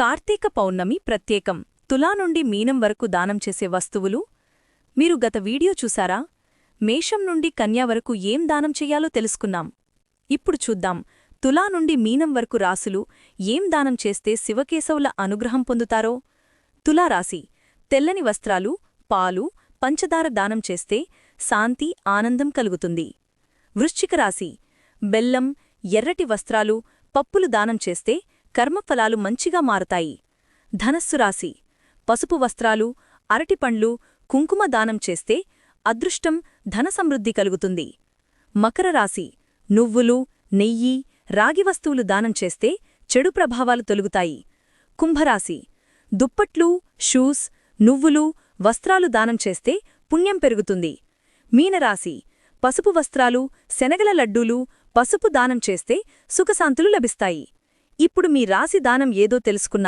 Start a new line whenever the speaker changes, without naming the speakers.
కార్తీక పౌర్ణమి ప్రత్యేకం. తులా నుండి మీనం వరకు దానం చేసే వస్తువులు. మీరు గత వీడియో చూసారా? మేషం నుండి కన్యా వరకు ఏం దానం చెయ్యాలో తెలుసుకున్నాం. ఇప్పుడు చూద్దాం. తులా నుండి మీనం వరకు రాసులు ఏం దానం చేస్తే శివకేశవుల అనుగ్రహం పొందుతారో? తులారాశి తెల్లని వస్త్రాలు పాలు పంచదార దానం చేస్తే శాంతి ఆనందం కలుగుతుంది. వృశ్చిక రాశి. బెల్లం ఎర్రటి వస్త్రాలు పప్పులు దానం చేస్తే కర్మఫలాలు మంచిగా మారతాయి. ధనస్సు రాశి. పసుపు వస్త్రాలు అరటిపండ్లు కుంకుమ దానం చేస్తే అదృష్టం ధనసమృద్ధి కలుగుతుంది. మకర రాశి. నువ్వులు నెయ్యి రాగి వస్తువులు దానం చేస్తే చెడు ప్రభావాలు తొలుగుతాయి. కుంభరాశి. దుప్పట్లు షూస్ నువ్వులు వస్త్రాలు దానం చేస్తే పుణ్యం పెరుగుతుంది. మీనరాశి. పసుపు వస్త్రాలు శనగల లడ్డూలు పసుపు దానం చేస్తే సుఖశాంతులు లభిస్తాయి. ఇప్పుడు మీ రాశి దానం ఏదో తెలుసుకున్నా